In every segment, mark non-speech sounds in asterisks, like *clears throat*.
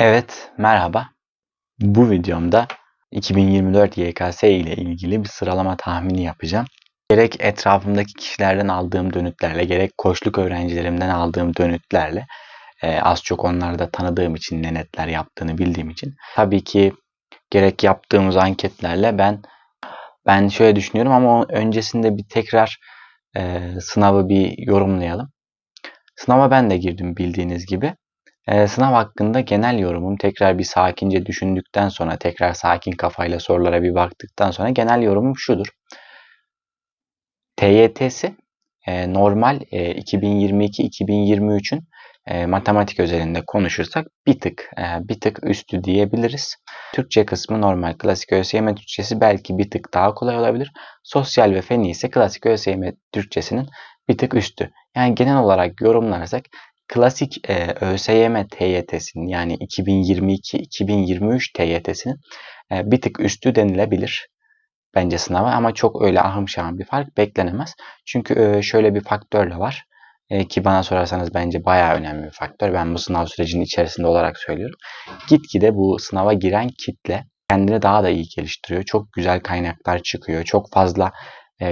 Evet, merhaba. Bu videomda 2024 YKS ile ilgili bir sıralama tahmini yapacağım. Gerek etrafımdaki kişilerden aldığım dönütlerle, gerek koçluk öğrencilerimden aldığım dönütlerle e, az çok onları da tanıdığım için ne netler yaptığını bildiğim için tabii ki gerek yaptığımız anketlerle ben ben şöyle düşünüyorum ama öncesinde bir tekrar e, sınavı bir yorumlayalım. Sınava ben de girdim bildiğiniz gibi. Ee, sınav hakkında genel yorumum tekrar bir sakince düşündükten sonra tekrar sakin kafayla sorulara bir baktıktan sonra genel yorumum şudur. TYT'si e, normal e, 2022-2023'ün e, matematik özelinde konuşursak bir tık e, bir tık üstü diyebiliriz. Türkçe kısmı normal. Klasik ÖSYM Türkçesi belki bir tık daha kolay olabilir. Sosyal ve feni ise klasik ÖSYM Türkçesinin bir tık üstü. Yani genel olarak yorumlarsak klasik e, ÖSYM TYT'sinin yani 2022-2023 TYT'sinin e, bir tık üstü denilebilir bence sınava ama çok öyle ahım şahım bir fark beklenemez. Çünkü e, şöyle bir faktör de var e, ki bana sorarsanız bence bayağı önemli bir faktör. Ben bu sınav sürecinin içerisinde olarak söylüyorum. Gitgide bu sınava giren kitle kendini daha da iyi geliştiriyor. Çok güzel kaynaklar çıkıyor. Çok fazla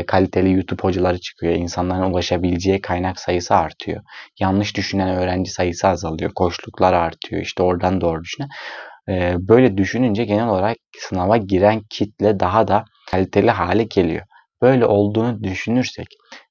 kaliteli YouTube hocaları çıkıyor. İnsanların ulaşabileceği kaynak sayısı artıyor. Yanlış düşünen öğrenci sayısı azalıyor. Koşluklar artıyor. İşte oradan doğru düşünen. E, böyle düşününce genel olarak sınava giren kitle daha da kaliteli hale geliyor. Böyle olduğunu düşünürsek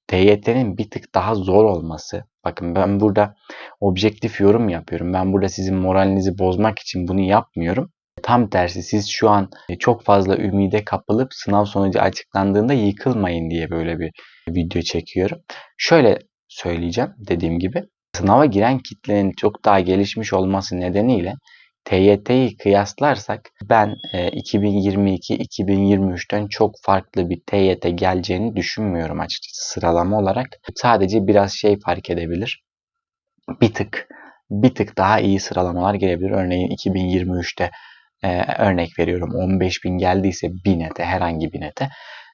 TYT'nin bir tık daha zor olması. Bakın ben burada objektif yorum yapıyorum. Ben burada sizin moralinizi bozmak için bunu yapmıyorum. Tam tersi siz şu an çok fazla ümide kapılıp sınav sonucu açıklandığında yıkılmayın diye böyle bir video çekiyorum. Şöyle söyleyeceğim dediğim gibi. Sınava giren kitlenin çok daha gelişmiş olması nedeniyle TYT'yi kıyaslarsak ben 2022-2023'ten çok farklı bir TYT geleceğini düşünmüyorum açıkçası sıralama olarak. Sadece biraz şey fark edebilir. Bir tık bir tık daha iyi sıralamalar gelebilir. Örneğin 2023'te e, örnek veriyorum 15.000 geldiyse 1000'e herhangi bir nete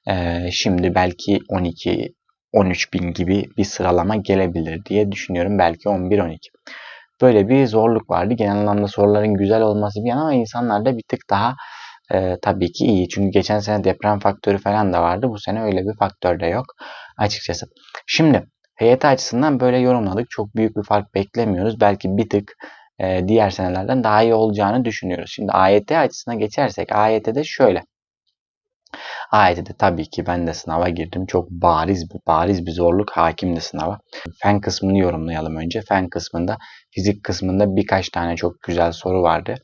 e, şimdi belki 12 13.000 gibi bir sıralama gelebilir diye düşünüyorum. Belki 11-12. Böyle bir zorluk vardı. Genel anlamda soruların güzel olması bir yana ama insanlarda bir tık daha e, tabii ki iyi. Çünkü geçen sene deprem faktörü falan da vardı. Bu sene öyle bir faktör de yok açıkçası. Şimdi heyet açısından böyle yorumladık. Çok büyük bir fark beklemiyoruz. Belki bir tık e, diğer senelerden daha iyi olacağını düşünüyoruz. Şimdi AYT açısına geçersek AYT'de şöyle. AYT'de tabii ki ben de sınava girdim. Çok bariz bir bariz bir zorluk hakimdi sınava. Fen kısmını yorumlayalım önce. Fen kısmında fizik kısmında birkaç tane çok güzel soru vardı.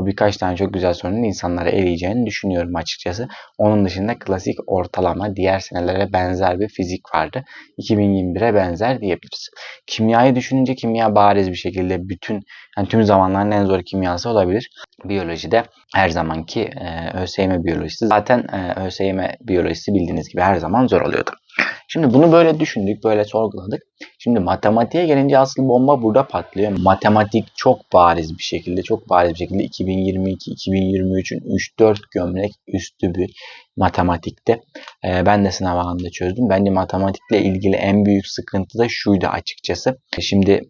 O birkaç tane çok güzel sorunun insanları eleyeceğini düşünüyorum açıkçası. Onun dışında klasik ortalama diğer senelere benzer bir fizik vardı. 2021'e benzer diyebiliriz. Kimyayı düşününce kimya bariz bir şekilde bütün yani tüm zamanların en zor kimyası olabilir. Biyolojide her zamanki e, ÖSYM biyolojisi zaten e, ÖSYM biyolojisi bildiğiniz gibi her zaman zor oluyordu. Şimdi bunu böyle düşündük, böyle sorguladık. Şimdi matematiğe gelince asıl bomba burada patlıyor. Matematik çok bariz bir şekilde, çok bariz bir şekilde 2022-2023'ün 3-4 gömlek üstü bir matematikte. Ee, ben de sınav anında çözdüm. Bence matematikle ilgili en büyük sıkıntı da şuydu açıkçası. Şimdi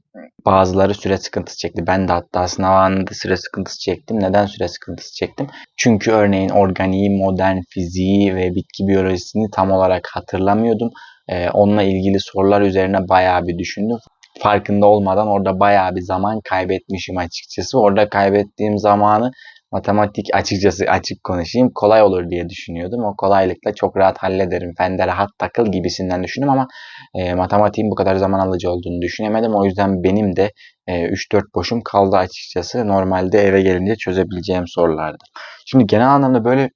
bazıları süre sıkıntısı çekti. Ben de hatta sınav anında süre sıkıntısı çektim. Neden süre sıkıntısı çektim? Çünkü örneğin organiği, modern fiziği ve bitki biyolojisini tam olarak hatırlamıyordum. Ee, onunla ilgili sorular üzerine bayağı bir düşündüm. Farkında olmadan orada bayağı bir zaman kaybetmişim açıkçası. Orada kaybettiğim zamanı matematik açıkçası açık konuşayım kolay olur diye düşünüyordum. O kolaylıkla çok rahat hallederim. Fende rahat takıl gibisinden düşündüm ama e, matematiğin bu kadar zaman alıcı olduğunu düşünemedim. O yüzden benim de e, 3-4 boşum kaldı açıkçası. Normalde eve gelince çözebileceğim sorulardı. Şimdi genel anlamda böyle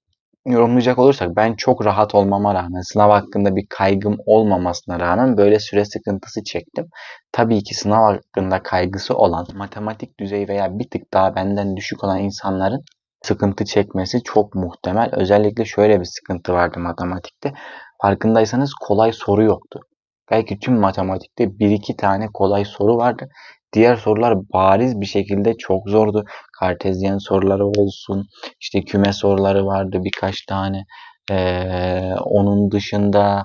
yorumlayacak olursak ben çok rahat olmama rağmen sınav hakkında bir kaygım olmamasına rağmen böyle süre sıkıntısı çektim. Tabii ki sınav hakkında kaygısı olan matematik düzeyi veya bir tık daha benden düşük olan insanların sıkıntı çekmesi çok muhtemel. Özellikle şöyle bir sıkıntı vardı matematikte. Farkındaysanız kolay soru yoktu. Belki tüm matematikte bir iki tane kolay soru vardı. Diğer sorular bariz bir şekilde çok zordu. Kartezyen soruları olsun, işte küme soruları vardı birkaç tane. Ee, onun dışında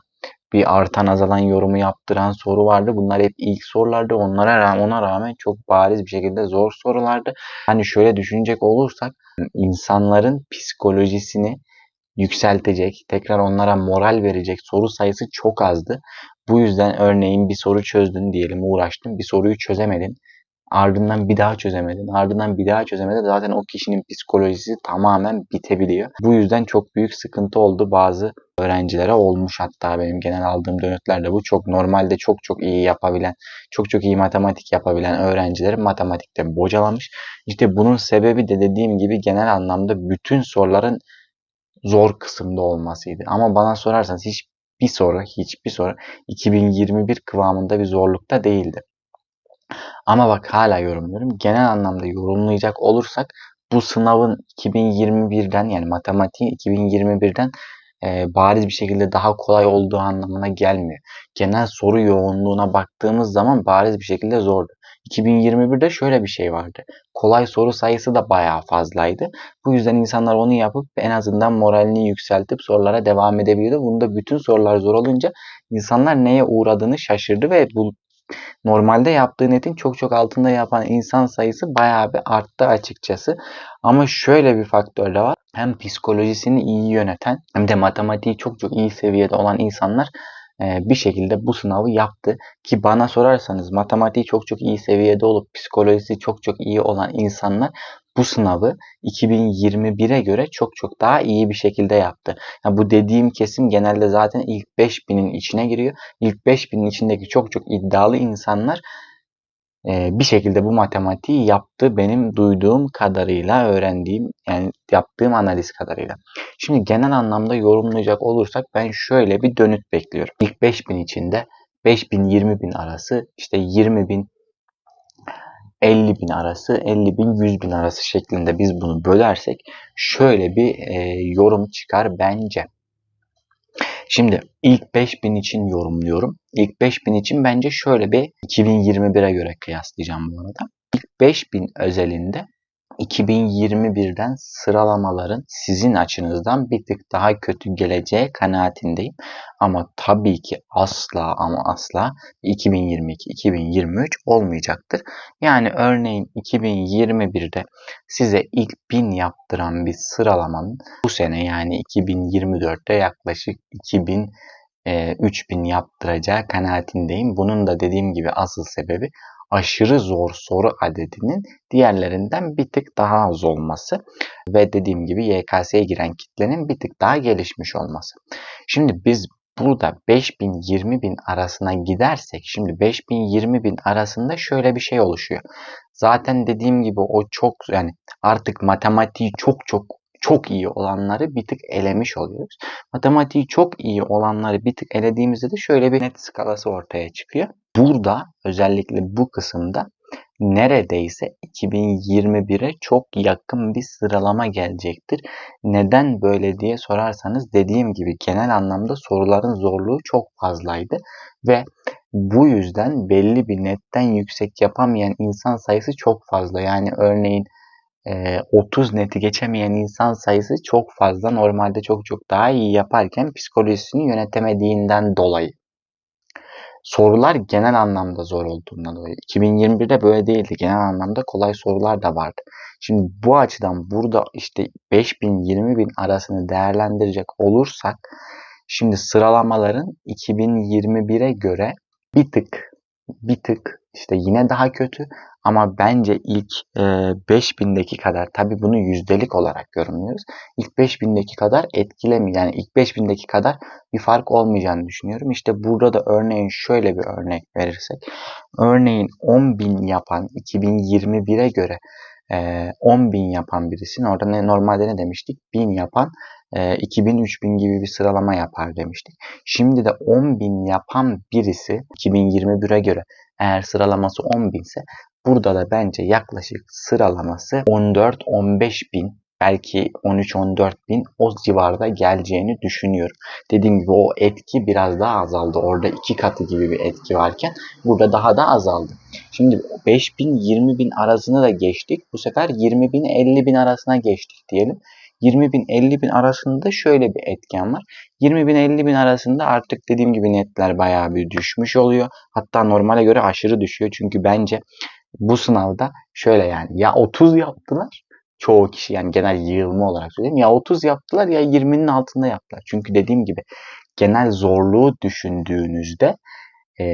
bir artan azalan yorumu yaptıran soru vardı. Bunlar hep ilk sorulardı. Onlara rağmen, ona rağmen çok bariz bir şekilde zor sorulardı. Hani şöyle düşünecek olursak insanların psikolojisini yükseltecek, tekrar onlara moral verecek soru sayısı çok azdı. Bu yüzden örneğin bir soru çözdün diyelim, uğraştın, bir soruyu çözemedin. Ardından bir daha çözemedin. Ardından bir daha çözemedin. Zaten o kişinin psikolojisi tamamen bitebiliyor. Bu yüzden çok büyük sıkıntı oldu bazı öğrencilere olmuş hatta benim genel aldığım dönetlerde bu çok normalde çok çok iyi yapabilen, çok çok iyi matematik yapabilen öğrencileri matematikte bocalamış. İşte bunun sebebi de dediğim gibi genel anlamda bütün soruların zor kısımda olmasıydı. Ama bana sorarsanız hiçbir soru, hiçbir soru 2021 kıvamında bir zorlukta değildi. Ama bak hala yorumluyorum. Genel anlamda yorumlayacak olursak bu sınavın 2021'den yani matematiğin 2021'den e, bariz bir şekilde daha kolay olduğu anlamına gelmiyor. Genel soru yoğunluğuna baktığımız zaman bariz bir şekilde zordu. 2021'de şöyle bir şey vardı. Kolay soru sayısı da bayağı fazlaydı. Bu yüzden insanlar onu yapıp en azından moralini yükseltip sorulara devam edebiliyordu. Bunda bütün sorular zor olunca insanlar neye uğradığını şaşırdı ve bu normalde yaptığı netin çok çok altında yapan insan sayısı bayağı bir arttı açıkçası. Ama şöyle bir faktör de var. Hem psikolojisini iyi yöneten hem de matematiği çok çok iyi seviyede olan insanlar bir şekilde bu sınavı yaptı. Ki bana sorarsanız matematiği çok çok iyi seviyede olup psikolojisi çok çok iyi olan insanlar bu sınavı 2021'e göre çok çok daha iyi bir şekilde yaptı. Yani bu dediğim kesim genelde zaten ilk 5000'in içine giriyor. İlk 5000'in içindeki çok çok iddialı insanlar bir şekilde bu matematiği yaptı benim duyduğum kadarıyla öğrendiğim yani yaptığım analiz kadarıyla. Şimdi genel anlamda yorumlayacak olursak ben şöyle bir dönüt bekliyorum. İlk 5000 içinde 5000 20 bin arası işte 20 bin 50 bin arası 50 bin 100 bin arası şeklinde biz bunu bölersek şöyle bir e, yorum çıkar bence. Şimdi ilk 5000 için yorumluyorum. İlk 5000 için bence şöyle bir 2021'e göre kıyaslayacağım bu arada. İlk 5000 özelinde 2021'den sıralamaların sizin açınızdan bir tık daha kötü geleceği kanaatindeyim. Ama tabii ki asla ama asla 2022-2023 olmayacaktır. Yani örneğin 2021'de size ilk 1000 yaptıran bir sıralamanın bu sene yani 2024'te yaklaşık 2000 3000 yaptıracağı kanaatindeyim. Bunun da dediğim gibi asıl sebebi aşırı zor soru adedinin diğerlerinden bir tık daha az olması ve dediğim gibi YKS'ye giren kitlenin bir tık daha gelişmiş olması. Şimdi biz burada 5000 20 bin arasına gidersek şimdi 5000 20 bin arasında şöyle bir şey oluşuyor. Zaten dediğim gibi o çok yani artık matematiği çok çok çok iyi olanları bir tık elemiş oluyoruz. Matematiği çok iyi olanları bir tık elediğimizde de şöyle bir net skalası ortaya çıkıyor. Burada özellikle bu kısımda neredeyse 2021'e çok yakın bir sıralama gelecektir. Neden böyle diye sorarsanız dediğim gibi genel anlamda soruların zorluğu çok fazlaydı ve bu yüzden belli bir netten yüksek yapamayan insan sayısı çok fazla. Yani örneğin 30 neti geçemeyen insan sayısı çok fazla. Normalde çok çok daha iyi yaparken psikolojisini yönetemediğinden dolayı. Sorular genel anlamda zor olduğundan dolayı. 2021'de böyle değildi. Genel anlamda kolay sorular da vardı. Şimdi bu açıdan burada işte 5000 20 bin arasını değerlendirecek olursak şimdi sıralamaların 2021'e göre bir tık bir tık işte yine daha kötü ama bence ilk e, 5000'deki kadar tabi bunu yüzdelik olarak yorumluyoruz. İlk 5000'deki kadar etkilemiyor. Yani ilk 5000'deki kadar bir fark olmayacağını düşünüyorum. İşte burada da örneğin şöyle bir örnek verirsek. Örneğin 10.000 yapan 2021'e göre e, 10.000 yapan birisinin orada ne, normalde ne demiştik? 1000 yapan e, 2000-3000 gibi bir sıralama yapar demiştik. Şimdi de 10.000 yapan birisi 2021'e göre eğer sıralaması 10.000 ise Burada da bence yaklaşık sıralaması 14-15 bin belki 13-14 bin o civarda geleceğini düşünüyorum. Dediğim gibi o etki biraz daha azaldı. Orada iki katı gibi bir etki varken burada daha da azaldı. Şimdi 5 bin 20 bin arasını da geçtik. Bu sefer 20 bin 50 bin arasına geçtik diyelim. 20 bin 50 bin arasında şöyle bir etken var. 20 bin 50 bin arasında artık dediğim gibi netler bayağı bir düşmüş oluyor. Hatta normale göre aşırı düşüyor. Çünkü bence bu sınavda şöyle yani ya 30 yaptılar çoğu kişi yani genel yığılma olarak söyleyeyim ya 30 yaptılar ya 20'nin altında yaptılar. Çünkü dediğim gibi genel zorluğu düşündüğünüzde e,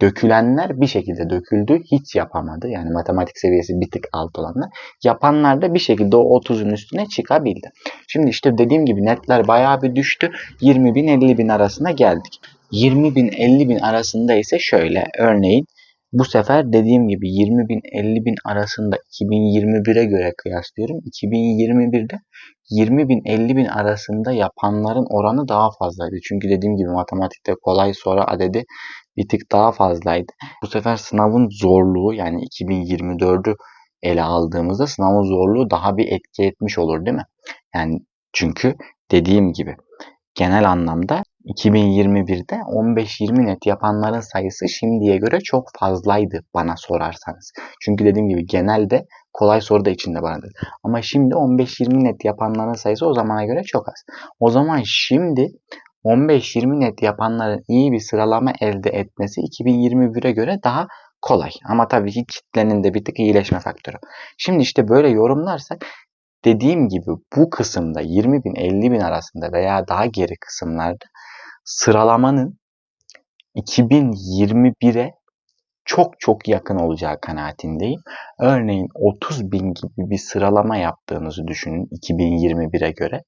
dökülenler bir şekilde döküldü. Hiç yapamadı. Yani matematik seviyesi bir tık alt olanlar. Yapanlar da bir şekilde o 30'un üstüne çıkabildi. Şimdi işte dediğim gibi netler bayağı bir düştü. 20 bin 50 bin arasına geldik. 20 bin 50 bin arasında ise şöyle örneğin bu sefer dediğim gibi 20 bin 50 bin arasında 2021'e göre kıyaslıyorum. 2021'de 20 bin 50 bin arasında yapanların oranı daha fazlaydı. Çünkü dediğim gibi matematikte kolay soru adedi bir tık daha fazlaydı. Bu sefer sınavın zorluğu yani 2024'ü ele aldığımızda sınavın zorluğu daha bir etki etmiş olur değil mi? Yani çünkü dediğim gibi genel anlamda 2021'de 15-20 net yapanların sayısı şimdiye göre çok fazlaydı bana sorarsanız. Çünkü dediğim gibi genelde kolay soru da içinde barındırır. Ama şimdi 15-20 net yapanların sayısı o zamana göre çok az. O zaman şimdi 15-20 net yapanların iyi bir sıralama elde etmesi 2021'e göre daha kolay. Ama tabii ki kitlenin de bir tık iyileşme faktörü. Şimdi işte böyle yorumlarsak dediğim gibi bu kısımda 20 bin 50 bin arasında veya daha geri kısımlarda sıralamanın 2021'e çok çok yakın olacağı kanaatindeyim. Örneğin 30 bin gibi bir sıralama yaptığınızı düşünün 2021'e göre.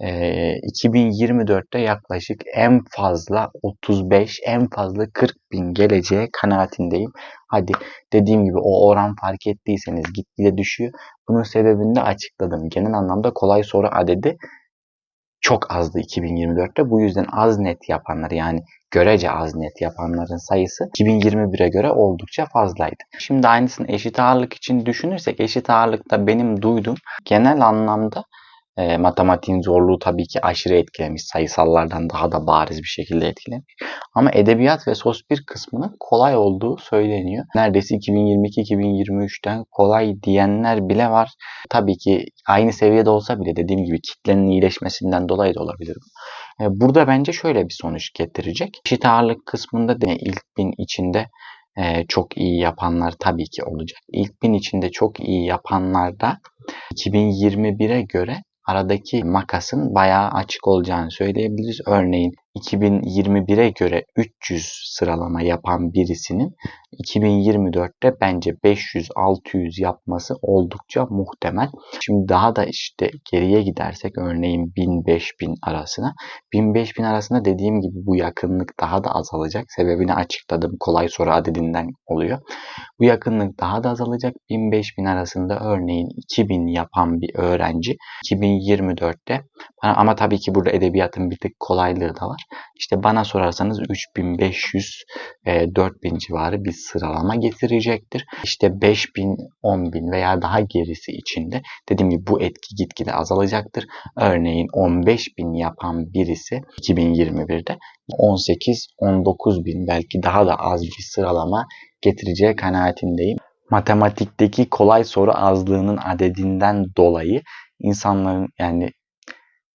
Ee, 2024'te yaklaşık en fazla 35, en fazla 40 bin geleceğe kanaatindeyim. Hadi dediğim gibi o oran fark ettiyseniz gitgide düşüyor. Bunun sebebini de açıkladım. Genel anlamda kolay soru adedi çok azdı 2024'te. Bu yüzden az net yapanlar yani görece az net yapanların sayısı 2021'e göre oldukça fazlaydı. Şimdi aynısını eşit ağırlık için düşünürsek eşit ağırlıkta benim duyduğum genel anlamda e, matematiğin zorluğu tabii ki aşırı etkilemiş. Sayısallardan daha da bariz bir şekilde etkilemiş. Ama edebiyat ve sos 1 kısmının kolay olduğu söyleniyor. Neredeyse 2022-2023'ten kolay diyenler bile var. Tabii ki aynı seviyede olsa bile dediğim gibi kitlenin iyileşmesinden dolayı da olabilir. E, burada bence şöyle bir sonuç getirecek. Eşit ağırlık kısmında da ilk bin içinde e, çok iyi yapanlar tabii ki olacak. İlk bin içinde çok iyi yapanlar da 2021'e göre aradaki makasın bayağı açık olacağını söyleyebiliriz. Örneğin 2021'e göre 300 sıralama yapan birisinin 2024'te bence 500-600 yapması oldukça muhtemel. Şimdi daha da işte geriye gidersek örneğin 1000-5000 arasına. 1000-5000 arasında dediğim gibi bu yakınlık daha da azalacak. Sebebini açıkladım. Kolay soru adedinden oluyor. Bu yakınlık daha da azalacak. 1000-5000 arasında örneğin 2000 yapan bir öğrenci 2024'te ama tabii ki burada edebiyatın bir tık kolaylığı da var. İşte bana sorarsanız 3500 e, 4000 civarı bir sıralama getirecektir. İşte 5000, 10000 veya daha gerisi içinde dediğim gibi bu etki gitgide azalacaktır. Örneğin 15000 yapan birisi 2021'de 18-19 bin belki daha da az bir sıralama getireceği kanaatindeyim. Matematikteki kolay soru azlığının adedinden dolayı insanların yani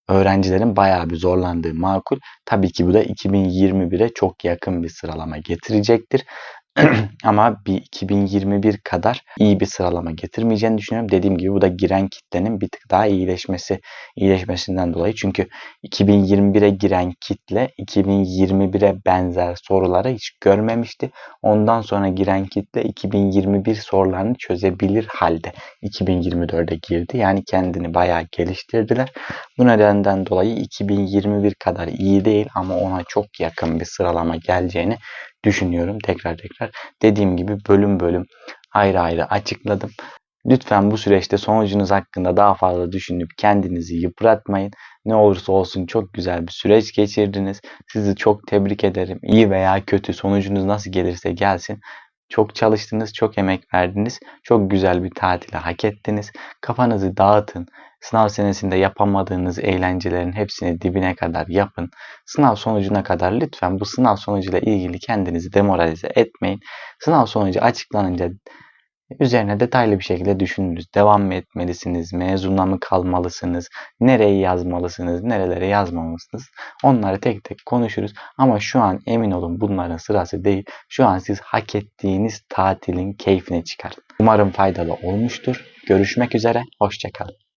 öğrencilerin bayağı bir zorlandığı makul. Tabii ki bu da 2021'e çok yakın bir sıralama getirecektir. *clears throat* Ama bir 2021 kadar iyi bir sıralama getirmeyeceğini düşünüyorum. Dediğim gibi bu da giren kitlenin bir tık daha iyileşmesi, iyileşmesinden dolayı. Çünkü 2021'e giren kitle 2021'e benzer soruları hiç görmemişti. Ondan sonra giren kitle 2021 sorularını çözebilir halde 2024'e girdi. Yani kendini bayağı geliştirdiler. Bu nedenden dolayı 2021 kadar iyi değil ama ona çok yakın bir sıralama geleceğini düşünüyorum tekrar tekrar. Dediğim gibi bölüm bölüm ayrı ayrı açıkladım. Lütfen bu süreçte sonucunuz hakkında daha fazla düşünüp kendinizi yıpratmayın. Ne olursa olsun çok güzel bir süreç geçirdiniz. Sizi çok tebrik ederim. İyi veya kötü sonucunuz nasıl gelirse gelsin. Çok çalıştınız, çok emek verdiniz. Çok güzel bir tatile hak ettiniz. Kafanızı dağıtın. Sınav senesinde yapamadığınız eğlencelerin hepsini dibine kadar yapın. Sınav sonucuna kadar lütfen bu sınav sonucuyla ilgili kendinizi demoralize etmeyin. Sınav sonucu açıklanınca Üzerine detaylı bir şekilde düşünürüz. Devam mı etmelisiniz? Mezuna mı kalmalısınız? Nereyi yazmalısınız? Nerelere yazmamalısınız? Onları tek tek konuşuruz. Ama şu an emin olun bunların sırası değil. Şu an siz hak ettiğiniz tatilin keyfine çıkarın. Umarım faydalı olmuştur. Görüşmek üzere. Hoşçakalın.